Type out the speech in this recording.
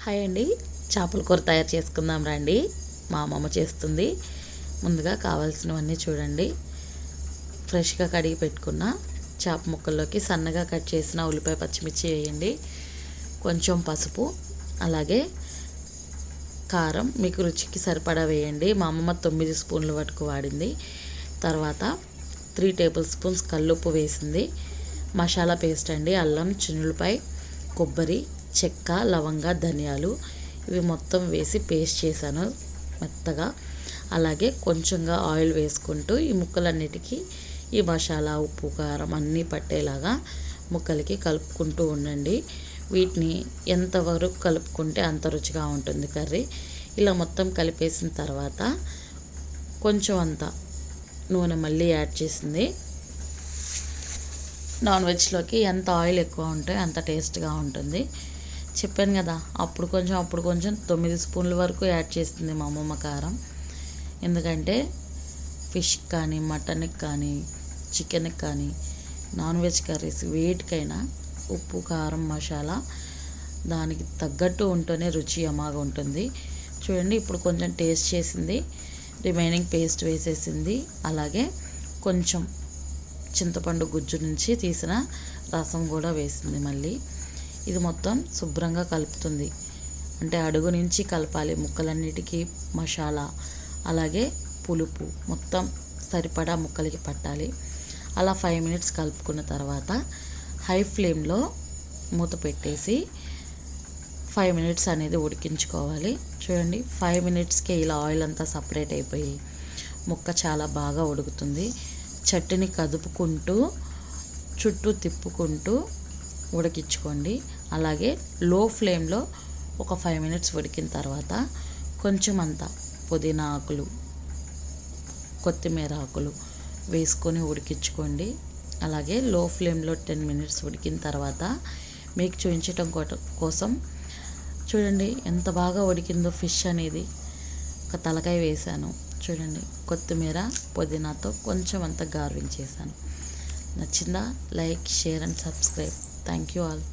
Hi అండి. చేపల కూర తయారు చేసుకుందాం రండి. మా అమ్మమ్మ చేస్తుంది. ముందుగా కావాల్సినవన్నీ చూడండి. ఫ్రెష్గా కడిగి పెట్టుకున్న చేప ముక్కల్లోకి సన్నగా కట్ చేసిన ఉల్లిపాయ పచ్చిమిర్చి వేయండి. కొంచెం పసుపు అలాగే కారం మీకు రుచికి సరిపడా వేయండి. మా అమ్మమ్మ తొమ్మిది స్పూన్ల వరకు వాడింది. తర్వాత త్రీ టేబుల్ స్పూన్స్ కల్లుప్పు వేసింది. మసాలా పేస్ట్ అండి. అల్లం చిన్నులపై కొబ్బరి చెక్క లవంగ ధనియాలు ఇవి మొత్తం వేసి పేస్ట్ చేశాను మెత్తగా. అలాగే కొంచెంగా ఆయిల్ వేసుకుంటూ ఈ ముక్కలన్నిటికీ ఈ మసాలా ఉప్పు కారం అన్నీ పట్టేలాగా ముక్కలకి కలుపుకుంటూ ఉండండి. వీటిని ఎంతవరకు కలుపుకుంటే అంత రుచిగా ఉంటుంది కర్రీ. ఇలా మొత్తం కలిపేసిన తర్వాత కొంచెం అంత నూనె మళ్ళీ యాడ్ చేసింది. నాన్ వెజ్లోకి ఎంత ఆయిల్ ఎక్కువ ఉంటే అంత టేస్ట్గా ఉంటుంది. చెప్పాను కదా అప్పుడు కొంచెం అప్పుడు కొంచెం తొమ్మిది స్పూన్ల వరకు యాడ్ చేస్తుంది మా అమ్మమ్మ కారం. ఎందుకంటే ఫిష్ కానీ మటన్కి కానీ చికెన్కి కానీ నాన్ వెజ్ కర్రీస్ వేటికైనా ఉప్పు కారం మసాలా దానికి తగ్గట్టు ఉంటేనే రుచి అమాగా ఉంటుంది. చూడండి ఇప్పుడు కొంచెం టేస్ట్ చేసింది రిమైనింగ్ పేస్ట్ వేసేసింది. అలాగే కొంచెం చింతపండు గుజ్జు నుంచి తీసిన రసం కూడా వేసింది మళ్ళీ. ఇది మొత్తం శుభ్రంగా కలుపుతుంది. అంటే అడుగు నుంచి కలపాలి ముక్కలన్నిటికీ మసాలా అలాగే పులుపు మొత్తం సరిపడా ముక్కలకి పట్టాలి. అలా ఫైవ్ మినిట్స్ కలుపుకున్న తర్వాత హై ఫ్లేమ్లో మూత పెట్టేసి ఫైవ్ మినిట్స్ అనేది ఉడికించుకోవాలి. చూడండి ఫైవ్ మినిట్స్కే ఇలా ఆయిల్ అంతా సపరేట్ అయిపోయి ముక్క చాలా బాగా ఉడుకుతుంది. చట్నీ కదుపుకుంటూ చుట్టూ తిప్పుకుంటూ ఉడికించుకోండి. అలాగే లో ఫ్లేమ్లో ఒక ఫైవ్ మినిట్స్ ఉడికిన తర్వాత కొంచెం అంత పుదీనా ఆకులు కొత్తిమీర ఆకులు వేసుకొని ఉడికించుకోండి. అలాగే లో ఫ్లేమ్లో టెన్ మినిట్స్ ఉడికిన తర్వాత మీకు చూపించటం కోసం చూడండి ఎంత బాగా ఉడికిందో ఫిష్ అనేది. ఒక తలకాయ వేసాను చూడండి కొత్తిమీర పుదీనాతో కొంచెం అంత గార్వింగ్ చేశాను నచ్చిందా? Like share and subscribe. Thank you all.